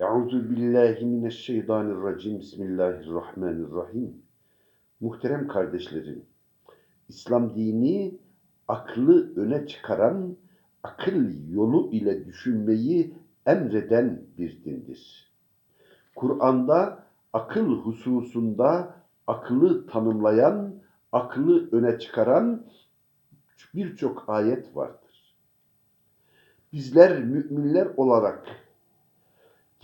Euzu billahi mineşşeytanirracim. Bismillahirrahmanirrahim. Muhterem kardeşlerim, İslam dini aklı öne çıkaran, akıl yolu ile düşünmeyi emreden bir dindir. Kur'an'da akıl hususunda aklı tanımlayan, aklı öne çıkaran birçok ayet vardır. Bizler müminler olarak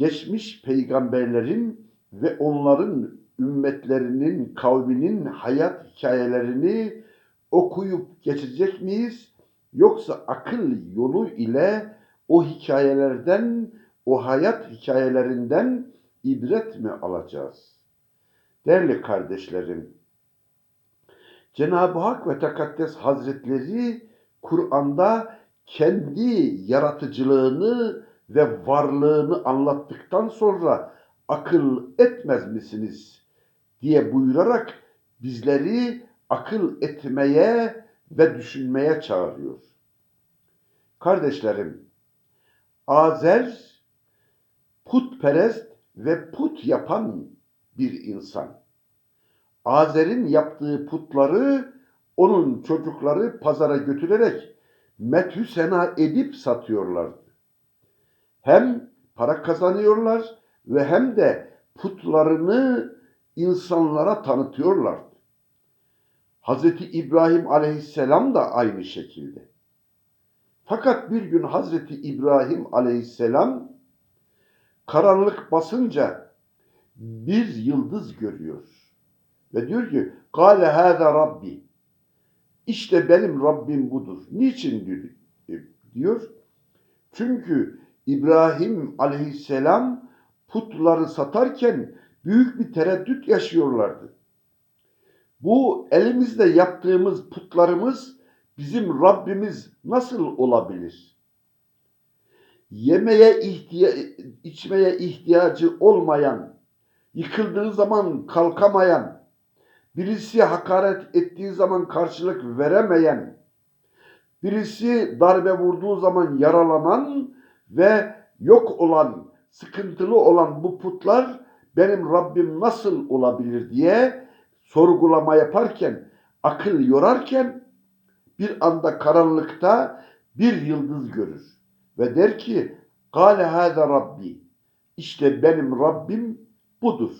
geçmiş peygamberlerin ve onların ümmetlerinin, kavminin hayat hikayelerini okuyup geçecek miyiz? Yoksa akıl yolu ile o hikayelerden, o hayat hikayelerinden ibret mi alacağız? Değerli kardeşlerim, Cenab-ı Hak ve Tekaddes Hazretleri Kur'an'da kendi yaratıcılığını ve varlığını anlattıktan sonra akıl etmez misiniz diye buyurarak bizleri akıl etmeye ve düşünmeye çağırıyor. Kardeşlerim, Azer putperest ve put yapan bir insan. Azer'in yaptığı putları onun çocukları pazara götürerek methü edip satıyorlardı. Hem para kazanıyorlar ve hem de putlarını insanlara tanıtıyorlardı. Hazreti İbrahim aleyhisselam da aynı şekilde. Fakat bir gün Hazreti İbrahim aleyhisselam karanlık basınca bir yıldız görüyor. Ve diyor ki, Kale hâze Rabbi. İşte benim Rabbim budur. Niçin diyor? diyor. Çünkü İbrahim aleyhisselam putları satarken büyük bir tereddüt yaşıyorlardı. Bu elimizde yaptığımız putlarımız bizim Rabbimiz nasıl olabilir? Yemeye ihtiya içmeye ihtiyacı olmayan, yıkıldığı zaman kalkamayan, birisi hakaret ettiği zaman karşılık veremeyen, birisi darbe vurduğu zaman yaralanan ve yok olan, sıkıntılı olan bu putlar benim Rabbim nasıl olabilir diye sorgulama yaparken, akıl yorarken bir anda karanlıkta bir yıldız görür ve der ki Kale hâze Rabbi işte benim Rabbim budur.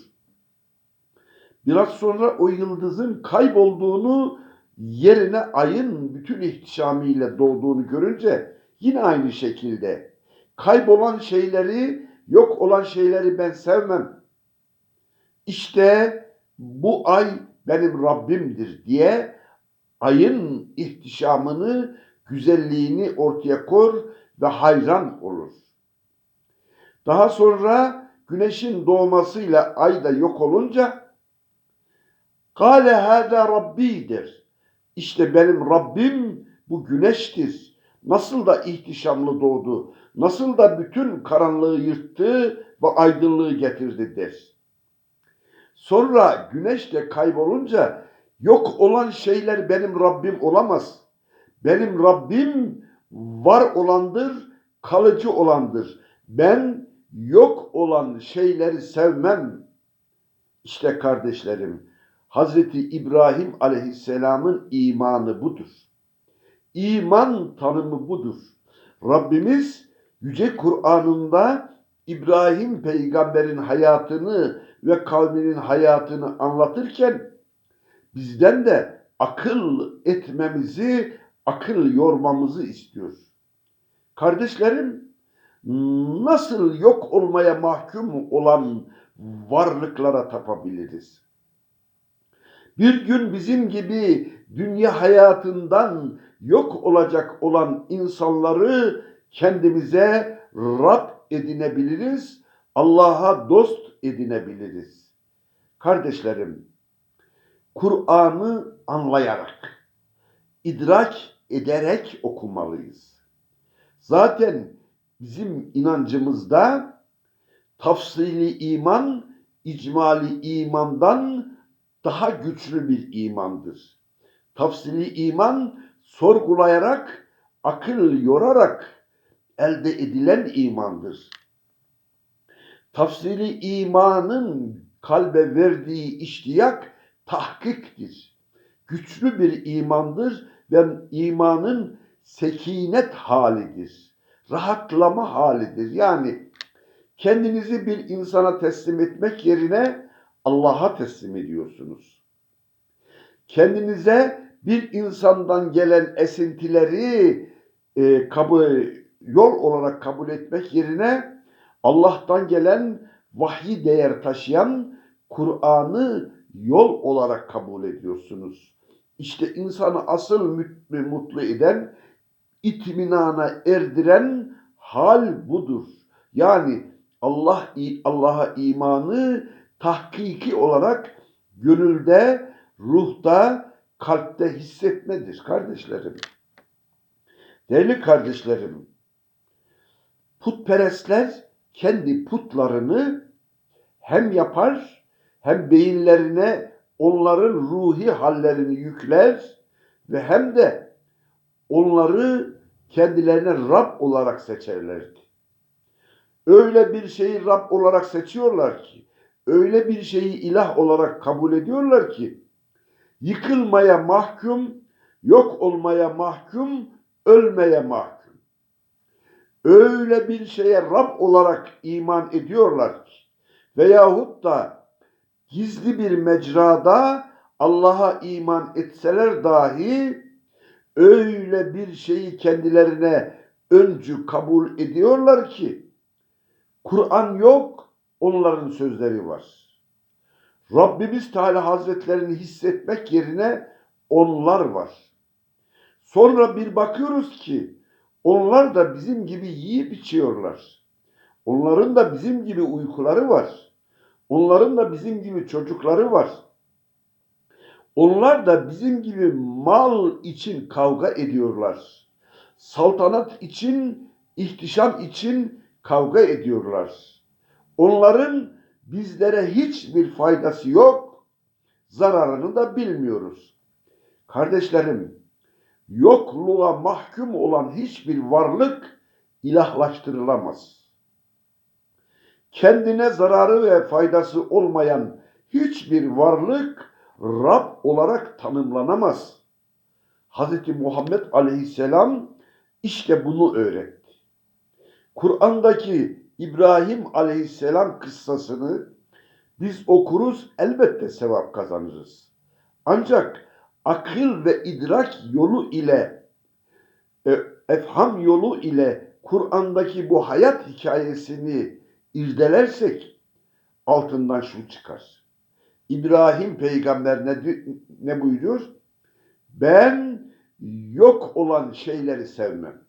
Biraz sonra o yıldızın kaybolduğunu yerine ayın bütün ihtişamıyla doğduğunu görünce yine aynı şekilde kaybolan şeyleri, yok olan şeyleri ben sevmem. İşte bu ay benim Rabbimdir diye ayın ihtişamını, güzelliğini ortaya kor ve hayran olur. Daha sonra güneşin doğmasıyla ay da yok olunca Kale hâdâ Rabbi'dir. İşte benim Rabbim bu güneştir. Nasıl da ihtişamlı doğdu, nasıl da bütün karanlığı yırttı ve aydınlığı getirdi der. Sonra güneş de kaybolunca yok olan şeyler benim Rabbim olamaz. Benim Rabbim var olandır, kalıcı olandır. Ben yok olan şeyleri sevmem. İşte kardeşlerim, Hazreti İbrahim aleyhisselamın imanı budur. İman tanımı budur. Rabbimiz Yüce Kur'an'ında İbrahim peygamberin hayatını ve kavminin hayatını anlatırken bizden de akıl etmemizi, akıl yormamızı istiyor. Kardeşlerim, nasıl yok olmaya mahkum olan varlıklara tapabiliriz? Bir gün bizim gibi dünya hayatından yok olacak olan insanları kendimize Rab edinebiliriz, Allah'a dost edinebiliriz. Kardeşlerim, Kur'an'ı anlayarak, idrak ederek okumalıyız. Zaten bizim inancımızda tafsili iman, icmali imandan daha güçlü bir imandır. Tafsili iman sorgulayarak, akıl yorarak elde edilen imandır. Tafsili imanın kalbe verdiği iştiyak tahkiktir. Güçlü bir imandır ve imanın sekinet halidir. Rahatlama halidir. Yani kendinizi bir insana teslim etmek yerine Allah'a teslim ediyorsunuz. Kendinize bir insandan gelen esintileri e, kabul, yol olarak kabul etmek yerine Allah'tan gelen vahyi değer taşıyan Kur'an'ı yol olarak kabul ediyorsunuz. İşte insanı asıl mutlu eden, itminana erdiren hal budur. Yani Allah Allah'a imanı tahkiki olarak gönülde, ruhta, kalpte hissetmedir kardeşlerim. Değerli kardeşlerim, putperestler kendi putlarını hem yapar hem beyinlerine onların ruhi hallerini yükler ve hem de onları kendilerine Rab olarak seçerlerdi. Öyle bir şeyi Rab olarak seçiyorlar ki, öyle bir şeyi ilah olarak kabul ediyorlar ki, yıkılmaya mahkum, yok olmaya mahkum, ölmeye mahkum. Öyle bir şeye Rab olarak iman ediyorlar ki, veyahut da gizli bir mecrada Allah'a iman etseler dahi öyle bir şeyi kendilerine öncü kabul ediyorlar ki Kur'an yok, onların sözleri var. Rabbimiz Teala Hazretlerini hissetmek yerine onlar var. Sonra bir bakıyoruz ki onlar da bizim gibi yiyip içiyorlar. Onların da bizim gibi uykuları var. Onların da bizim gibi çocukları var. Onlar da bizim gibi mal için kavga ediyorlar. Saltanat için, ihtişam için kavga ediyorlar. Onların bizlere hiçbir faydası yok, zararını da bilmiyoruz. Kardeşlerim, yokluğa mahkum olan hiçbir varlık ilahlaştırılamaz. Kendine zararı ve faydası olmayan hiçbir varlık Rab olarak tanımlanamaz. Hz. Muhammed Aleyhisselam işte bunu öğretti. Kur'an'daki İbrahim Aleyhisselam kıssasını biz okuruz elbette sevap kazanırız. Ancak akıl ve idrak yolu ile e, efham yolu ile Kur'an'daki bu hayat hikayesini irdelersek altından şu çıkar. İbrahim peygamber ne, ne buyuruyor? Ben yok olan şeyleri sevmem.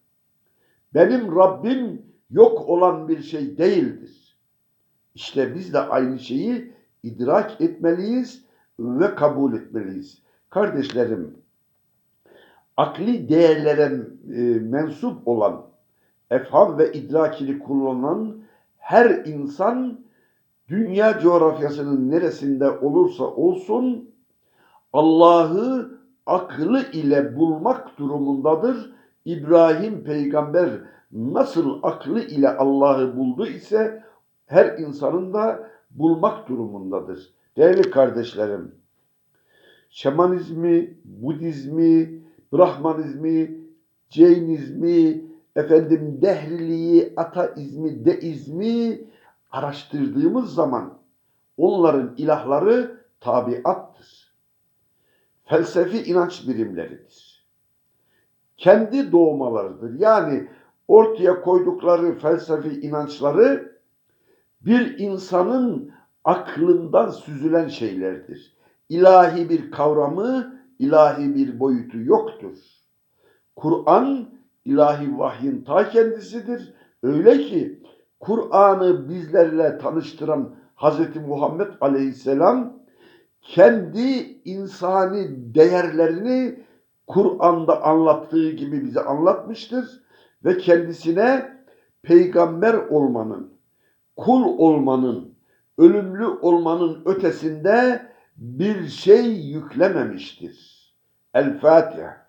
Benim Rabbim yok olan bir şey değildir. İşte biz de aynı şeyi idrak etmeliyiz ve kabul etmeliyiz. Kardeşlerim, akli değerlere e, mensup olan, efham ve idrakini kullanan her insan dünya coğrafyasının neresinde olursa olsun Allah'ı aklı ile bulmak durumundadır. İbrahim peygamber nasıl aklı ile Allah'ı buldu ise her insanın da bulmak durumundadır. Değerli kardeşlerim, Şamanizmi, Budizmi, Brahmanizmi, Ceynizmi, efendim Dehriliği, Ataizmi, Deizmi araştırdığımız zaman onların ilahları tabiattır. Felsefi inanç birimleridir. Kendi doğmalarıdır. Yani ortaya koydukları felsefi inançları bir insanın aklından süzülen şeylerdir. İlahi bir kavramı, ilahi bir boyutu yoktur. Kur'an ilahi vahyin ta kendisidir. Öyle ki Kur'an'ı bizlerle tanıştıran Hz. Muhammed Aleyhisselam kendi insani değerlerini Kur'an'da anlattığı gibi bize anlatmıştır ve kendisine peygamber olmanın, kul olmanın, ölümlü olmanın ötesinde bir şey yüklememiştir. El Fatiha.